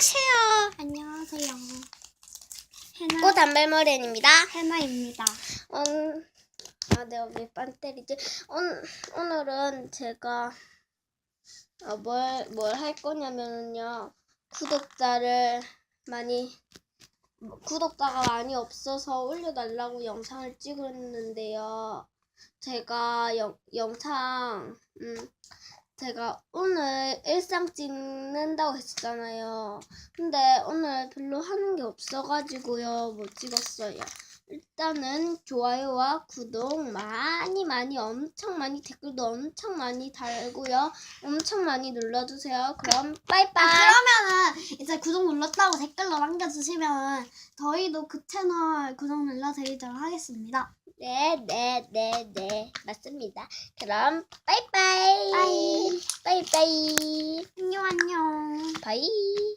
안녕하세요. 안녕하세요. 해나 꽃 단발머리입니다. 해나입니다. 음, 아, 내가 왜빤 때리지? 오늘, 오늘은 제가 어, 뭘, 뭘 할 거냐면요. 구독자를 많이, 구독자가 많이 없어서 올려달라고 영상을 찍었는데요. 제가 영, 영상, 음, 제가 오늘 일상 찍는다고 했었잖아요. 근데 오늘 별로 하는 게 없어가지고요. 못 찍었어요. 일단은 좋아요와 구독 많이 많이 엄청 많이 댓글도 엄청 많이 달고요. 엄청 많이 눌러주세요. 그럼 아, 빠이빠이. 그러면은 이제 구독 눌렀다고 댓글로 남겨주시면 저희도 그 채널 구독 눌러드리도록 하겠습니다. 네, 네, 네, 네. 맞습니다. 그럼 빠이빠이. 빠이. 빠이빠이. 안녕 안녕. 바이.